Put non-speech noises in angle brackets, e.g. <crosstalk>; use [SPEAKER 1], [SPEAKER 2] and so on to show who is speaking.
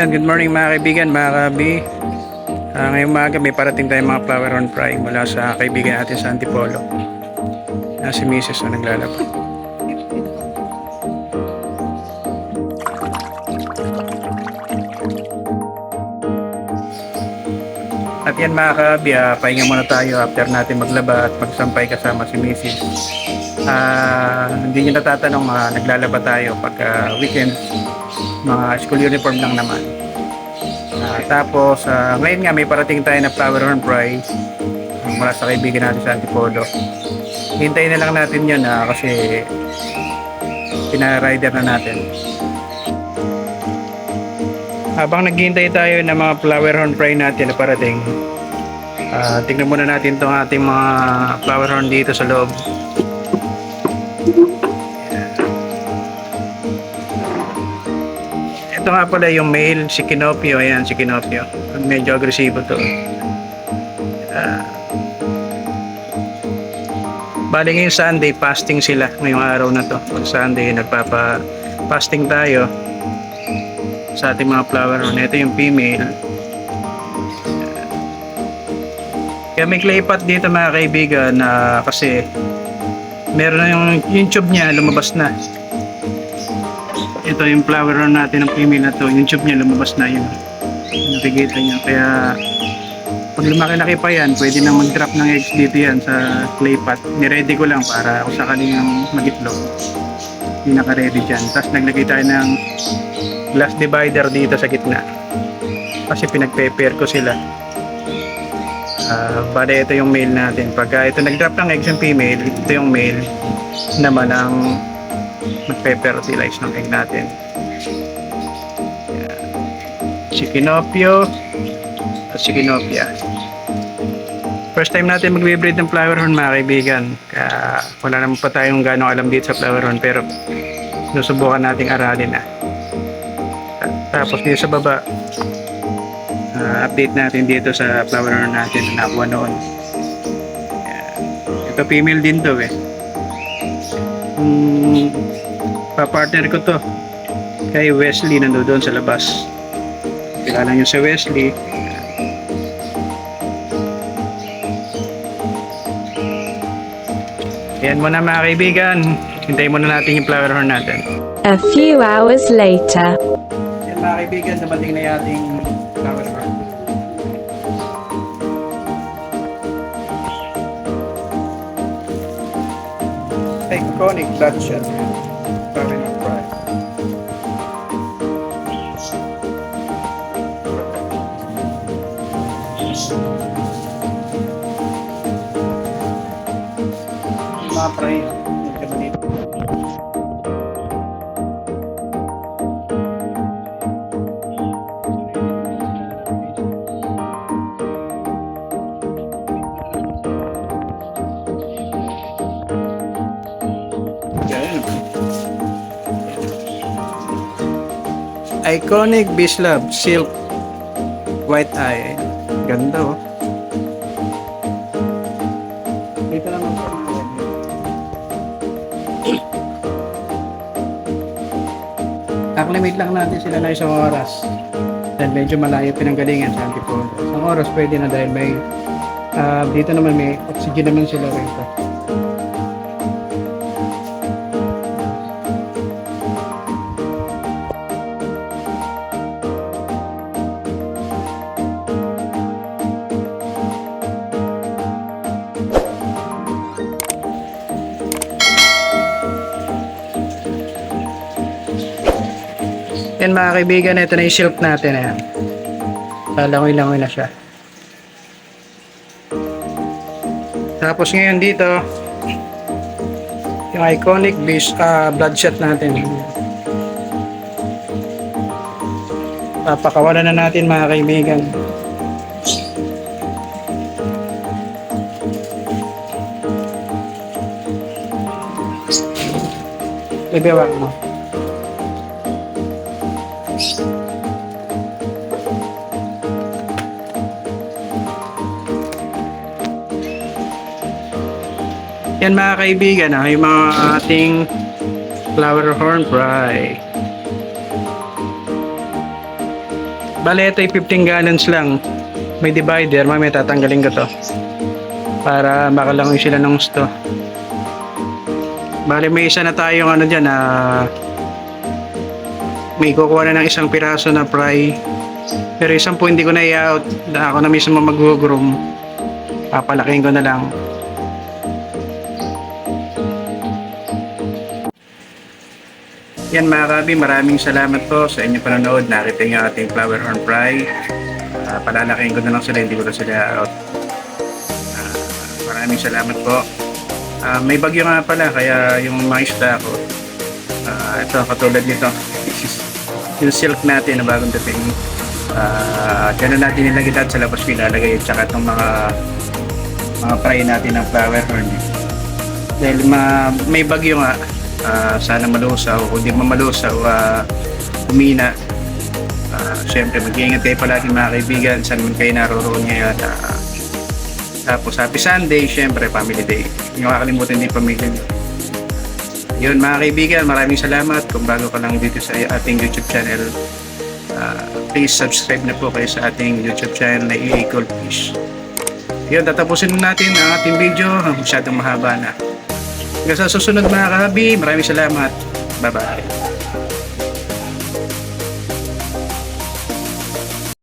[SPEAKER 1] Yan, good morning mga kaibigan, mga kabi. Ah, ngayong umaga may parating tayong mga flower on fry mula sa kaibigan natin sa Antipolo. Na si Mrs. na naglalaba. At yan mga kabi, ah, pahinga muna tayo after natin maglaba at magsampay kasama si Mrs. Ah, hindi nyo natatanong, ah, naglalaba tayo pag ah, weekend mga school uniform lang naman. Ah, tapos, ah, ngayon nga may parating tayo na flower horn prize ah, mula sa kaibigan natin sa Antipolo. Hintayin na lang natin yun ah, kasi pinarider na natin. Habang naghihintay tayo ng mga flower horn fry natin na parating, ah, tingnan muna natin itong ating mga flower horn dito sa loob. Ito nga pala yung male, si Kinopio. Ayan, si Kinopio. Medyo agresibo to. Ah. bali ngayong Sunday, fasting sila ngayong araw na to. Pag Sunday, nagpapa-fasting tayo sa ating mga flower horn. Ito yung female. Kaya may clay dito mga kaibigan na kasi meron na yung, yung tube niya lumabas na ito yung flower run natin ng female na to. Yung tube niya lumabas na yun. Nakikita niya. Kaya pag lumaki-laki pa yan pwede na mag-drop ng eggs dito yan sa clay pot. Niready ko lang para kung sakaling mag-itlog. Hindi naka-ready dyan. Tapos naglagay tayo ng glass divider dito sa gitna. Kasi pinag-prepare ko sila. Ah, bale ito yung male natin. Pagka ito nag-drop ng eggs yung female ito yung male naman ang magpe-fertilize ng egg natin. Yan. Si Kinopio at si Kinopia. First time natin magbe-breed ng flower horn mga kaibigan. Kaya wala naman pa tayong ganong alam dito sa flower horn pero sinusubukan nating aralin na. Tapos dito sa baba, ah, update natin dito sa flower horn natin na nakuha noon. Yan. Ito female din to eh. Hmm, pa-partner ko to. Kay Wesley nando doon sa labas. Kilala nyo si Wesley. Yan muna mga kaibigan. Hintayin muna natin yung flower horn natin.
[SPEAKER 2] A few hours later.
[SPEAKER 1] yan mga kaibigan dumating na yung ating flower horn. Iconic bloodshot Yan. Iconic Bislab Silk White Eye. Ganda oh. Dito naman po. Acclimate lang natin sila na isang oras. Dahil medyo malayo pinanggalingan sa Antipolo. Isang oras pwede na dahil may ah, dito naman may oxygen naman sila rito. Yan mga kaibigan, ito na yung silk natin. Ayan. Lalangoy-langoy na siya. Tapos ngayon dito, yung iconic beast, uh, bloodshot natin. Papakawalan na natin mga kaibigan. Ibewak mo. Yan mga kaibigan, ah, yung mga ating flower horn fry. Bale, ito ay 15 gallons lang. May divider, mamaya tatanggalin ko to. Para makalangoy sila ng gusto. Bale, may isa na tayong ano dyan, ah, may kukuha na ng isang piraso na fry. Pero isang po hindi ko na i-out. Na ako na mismo mag-groom. Papalakihin ko na lang. Yan mga kabi, maraming salamat po sa inyong panonood. Nakita niyo ating flower horn fry. Uh, palalakihin ko na lang sila, hindi ko na sila out. Ah, maraming salamat po. Ah, may bagyo nga pala, kaya yung mga isda ko, ah, ito katulad nito, <laughs> yung silk natin na bagong dating. Ah, dyan na natin nilagay lahat sa labas ko ilalagay at saka itong mga mga fry natin ng flower horn. Dahil ma, may bagyo nga, ah, sana malusaw. Kung di mamalusaw, uh, umina. Uh, Siyempre, mag-iingat kayo palagi mga kaibigan. Saan man kayo naroroon ngayon. Ah, tapos, happy Sunday, siyempre, family day. Hindi nyo kakalimutan din pamilya nyo. Yun, mga kaibigan, maraming salamat. Kung bago ka lang dito sa ating YouTube channel, ah, please subscribe na po kayo sa ating YouTube channel na EA Gold Fish. Yun, tatapusin na natin ang ating video. Masyadong mahaba na. Hanggang sa susunod mga kahabi, maraming salamat. Bye-bye.